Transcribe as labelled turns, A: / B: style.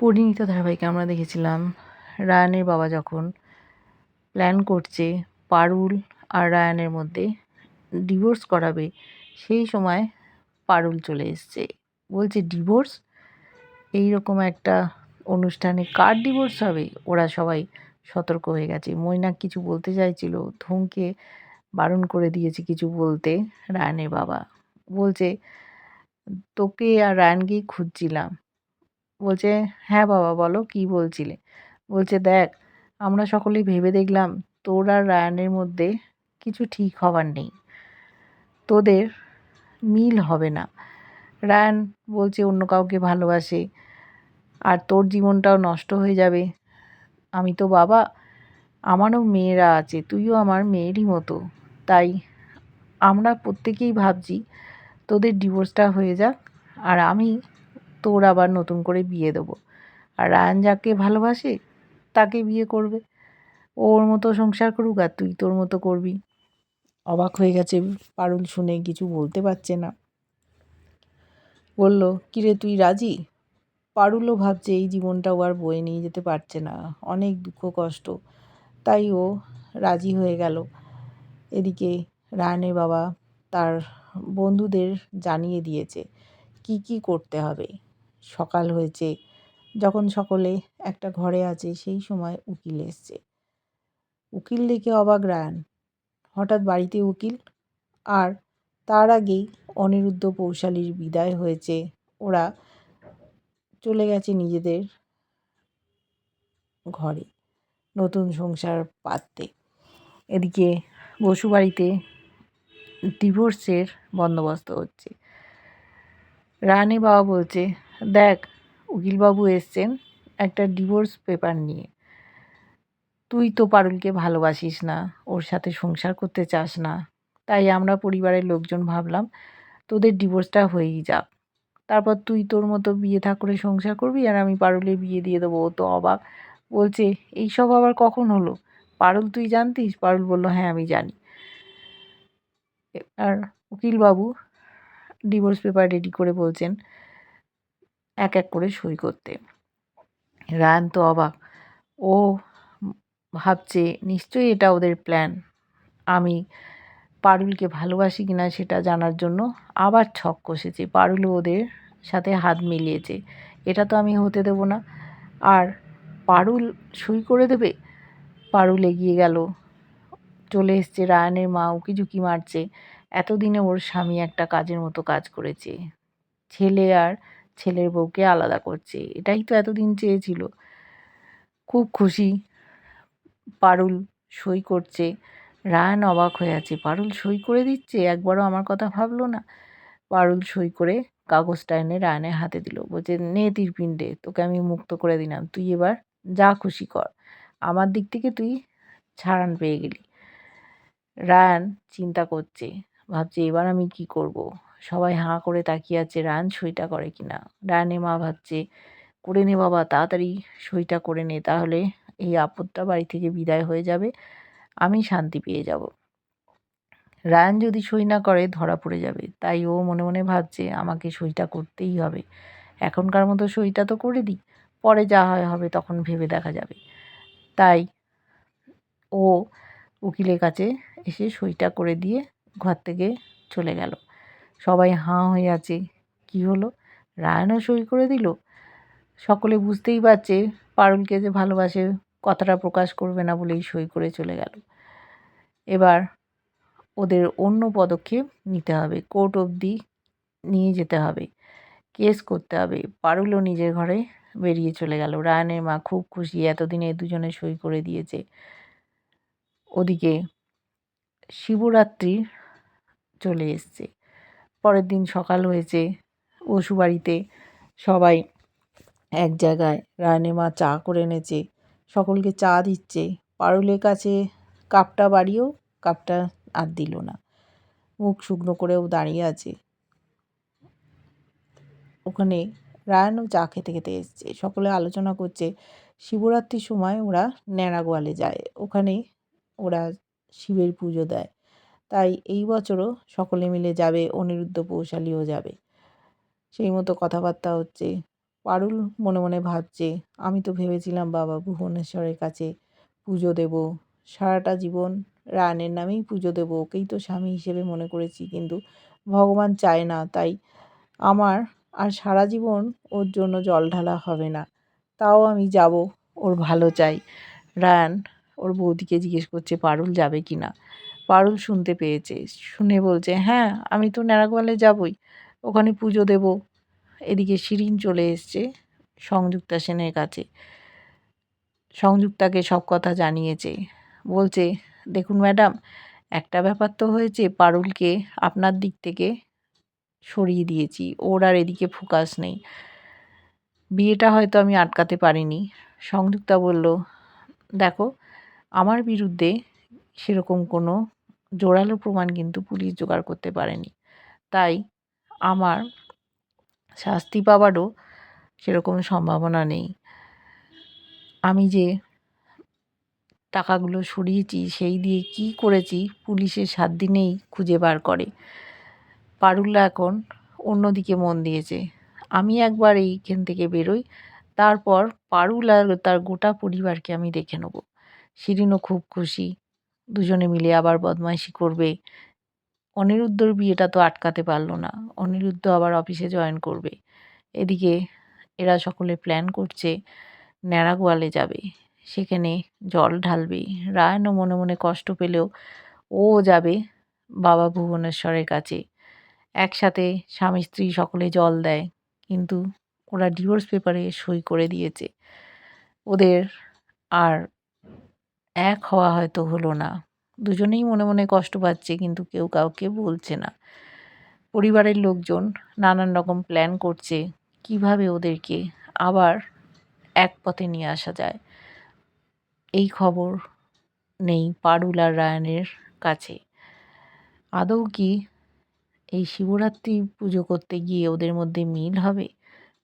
A: পরিণীত ধারাবাহিকে আমরা দেখেছিলাম। রায়ানের বাবা যখন প্ল্যান করছে পারুল আর রায়ানের মধ্যে ডিভোর্স করাবে, সেই সময় পারুল চলে এসছে। বলছে ডিভোর্স এই রকম একটা অনুষ্ঠানে কার ডিভোর্স হবে? ওরা সবাই সতর্ক হয়ে গেছে। মৈনাক কিছু বলতে চাইছিল, ধুমকে বারণ করে দিয়েছে কিছু বলতে রায়ানের বাবা। বলছে, তোকে আর রায়ানকেই খুঁজছিলাম। বলছে হ্যাঁ বাবা, বলো কী বলছিলে? বলছে, দেখ, আমরা সকলেই ভেবে দেখলাম তোর আর রায়ানের মধ্যে কিছু ঠিক হবার নেই। তোদের মিল হবে না। রায়ান বলছে, অন্য কাউকে ভালোবাসে আর তোর জীবনটাও নষ্ট হয়ে যাবে। আমি তো বাবা, আমারও মেয়েরা আছে, তুইও আমার মেয়েরই মতো। তাই আমরা প্রত্যেকেই ভাবছি তোদের ডিভোর্সটা হয়ে যাক আর আমি তোর আবার নতুন করে বিয়ে দেবো। আর রায়ান যাকে ভালোবাসে, তাকে বিয়ে করবে। ওর মতো সংসার করুক আর তুই তোর মতো করবি। অবাক হয়ে গেছে পারুল শুনে, কিছু বলতে পারছে না। বলল, কিরে, তুই রাজি? পারুলও ভাবছে, এই জীবনটা ও আর বয়ে নিয়ে যেতে পারছে না। অনেক দুঃখ, কষ্ট। তাই ও রাজি হয়ে গেল। এদিকে রায়ানের বাবা তার বন্ধুদের জানিয়ে দিয়েছে, কি কি করতে হবে? সকাল হয়েছে। যখন সকলে একটা ঘরে আছে, সেই সময় উকিল এসছে। উকিল দেখে অবাক, রায়ান। হঠাৎ বাড়িতে উকিল? আর তার আগেই অনিরুদ্ধ পৌশালীর বিদায় হয়েছে। ওরা চলে গেছে নিজেদের ঘরে নতুন সংসার পাততে। এদিকে বসুবাড়িতে ডিভোর্সের বন্দোবস্ত হচ্ছে। রানী বাবা বলছে দেখ, উকিলবাবু এসছেন একটা ডিভোর্স পেপার নিয়ে। তুই তো পারুলকে ভালোবাসিস না, ওর সাথে সংসার করতে চাস না। তাই আমরা পরিবারের লোকজন ভাবলাম তোদের ডিভোর্সটা হয়েই যাক। তারপর তুই তোর মতো বিয়ে থা করে সংসার করবি আর আমি পারুলে বিয়ে দিয়ে দেবো, ও তো অবাক। বলছে, এইসব আবার কখন হলো? পারুল তুই জানতিস? পারুল বলল হ্যাঁ আমি জানি। আর উকিলবাবু ডিভোর্স পেপার রেডি করে বলছেন এক এক করে সই করতে। রায়ান তো অবাক। ও ভাবছে, নিশ্চয়ই এটা ওদের প্ল্যান আমি পারুলকে ভালোবাসি কিনা সেটা জানার জন্য আবার ছক কষেছে। পারুলও ওদের সাথে হাত মিলিয়েছে। এটা তো আমি হতে দেব না। আর পারুল সই করে দেবে? পারুল এগিয়ে গেল। চলে এসছে রায়ানের মা। উকি ঝুঁকি মারছে? এতদিনে ওর স্বামী একটা কাজের মতো কাজ করেছে। ছেলে আর ছেলের বউকে আলাদা করছে। এটাই তো এতদিন চেয়েছিল। খুব খুশি পারুল সই করছে। রায়ান অবাক হয়ে আছে। পারুল সই করে দিচ্ছে? একবারও আমার কথা ভাবলো না। পারুল সই করে কাগজটা এনে রায়ানের হাতে দিল। বলছে, নে তীরপিণ্ডে, তোকে আমি মুক্ত করে দিলাম। তুই এবার যা খুশি কর। আমার দিক থেকে তুই ছাড়ান পেয়ে গেলি। রায়ান চিন্তা করছে। ভাবছে, এবার আমি কি করব। সবাই হাঁ করে তাকিয়ে আছে রায়ান সইটা করে কি না? রায়ানের মা ভাবছে, করে নে বাবা, তাড়াতাড়ি সইটা করে নে, তাহলে এই আপদটা বাড়ি থেকে বিদায় হয়ে যাবে, আমি শান্তি পেয়ে যাব। রায়ান যদি সই না করে, ধরা পড়ে যাবে। তাই ও মনে মনে ভাবছে, আমাকে সইটা করতেই হবে। এখনকার মতো সইটা তো করে দিই, পরে যা হয় হবে তখন ভেবে দেখা যাবে। তাই ও উকিলের কাছে এসে সইটা করে দিয়ে ঘর থেকে চলে গেল। সবাই হাঁ হয়ে আছে। কি হলো? রায়নও সই করে দিল? সকলে বুঝতেই পারছে পারুলকে যে ভালোবাসে, কথাটা প্রকাশ করবে না বলেই সই করে চলে গেল। এবার ওদের অন্য পদক্ষেপ নিতে হবে। কোর্ট অবধি নিয়ে যেতে হবে। কেস করতে হবে। পারুলও নিজের ঘরে বেরিয়ে চলে গেল। রায়নের মা খুব খুশি এতদিনে দুজনে সই করে দিয়েছে। ওদিকে শিবরাত্রি চলে এসছে। পরের দিন সকাল হয়েছে। ওষু বাড়িতে সবাই এক জায়গায় রায়নের মা চা করে এনেছে। সকলকে চা দিচ্ছে। পারুলের কাছে কাপটা বাড়িয়েও কাপটা আর দিল না। মুখ শুকনো করেও দাঁড়িয়ে আছে। ওখানে রায়ানও চা খেতে খেতে এসছে। সকলে আলোচনা করছে। শিবরাত্রির সময় ওরা ন্যাড়া গোয়ালে যায়। ওখানে ওরা শিবের পুজো দেয়। তাই এই বছরও সকলে মিলে যাবে, অনিরুদ্ধ পৌশালীও যাবে। সেই মতো কথাবার্তা হচ্ছে। পারুল মনে মনে ভাবছে, আমি তো ভেবেছিলাম বাবা ভুবনেশ্বরের কাছে পুজো দেব। সারাটা জীবন রায়নের নামেই পুজো দেবো। ওকেই তো স্বামী হিসেবে মনে করেছি, কিন্তু ভগবান চায় না। তাই আমার আর সারা জীবন ওর জন্য জল ঢালা হবে না। তাও আমি যাব। ওর ভালো চাই। রায়ান ওর বৌদিকে জিজ্ঞেস করছে, পারুল যাবে কি না? পারুল শুনতে পেয়েছে। শুনে বলছে হ্যাঁ আমি তো ন্যাড়াগোয়ালে যাবই, ওখানে পুজো দেব। এদিকে শিরিন চলে এসছে সংযুক্তা সেনের কাছে। সংযুক্তাকে সব কথা জানিয়েছে। বলছে, দেখুন ম্যাডাম, একটা ব্যাপার তো হয়েছে, পারুলকে আপনার দিক থেকে সরিয়ে দিয়েছি, ওর আর এদিকে ফোকাস নেই। বিয়েটা হয়তো আমি আটকাতে পারিনি। সংযুক্তা বলল, দেখো, আমার বিরুদ্ধে সেরকম কোনো জোরালো প্রমাণ কিন্তু পুলিশ জোগাড় করতে পারেনি। তাই আমার শাস্তি পাওয়ারও সেরকম সম্ভাবনা নেই। আমি যে টাকাগুলো সরিয়েছি, সেই দিয়ে কি করেছি, পুলিশের সাত দিনেই খুঁজে বার করে। পারুল্লা এখন অন্যদিকে মন দিয়েছে। আমি একবার এইখান থেকে বেরোই, তারপর পারুল আর তার গোটা পরিবারকে আমি দেখে নেব। শিরিনও খুব খুশি। দুজনে মিলে আবার বদমাইশি করবে। অনিরুদ্ধর বিয়েটা তো আটকাতে পারল না। অনিরুদ্ধ আবার অফিসে জয়েন করবে। এদিকে এরা সকলে প্ল্যান করছে ন্যাড়াগোয়ালে যাবে। সেখানে জল ঢালবে। রায়নও মনে মনে কষ্ট পেলেও ও যাবে বাবা ভুবনেশ্বরের কাছে। একসাথে স্বামী স্ত্রী সকলে জল দেয়, কিন্তু ওরা ডিভোর্স পেপারে সই করে দিয়েছে। ওদের আর এক হওয়া হয়তো হলো না। দুজনেই মনে মনে কষ্ট পাচ্ছে, কিন্তু কেউ কাউকে বলছে না। পরিবারের লোকজন নানান রকম প্ল্যান করছে, কীভাবে ওদেরকে আবার এক পথে নিয়ে আসা যায়। এই খবর নেই পারুল আর রায়নের কাছে। আদৌ কি এই শিবরাত্রি পুজো করতে গিয়ে ওদের মধ্যে মিল হবে?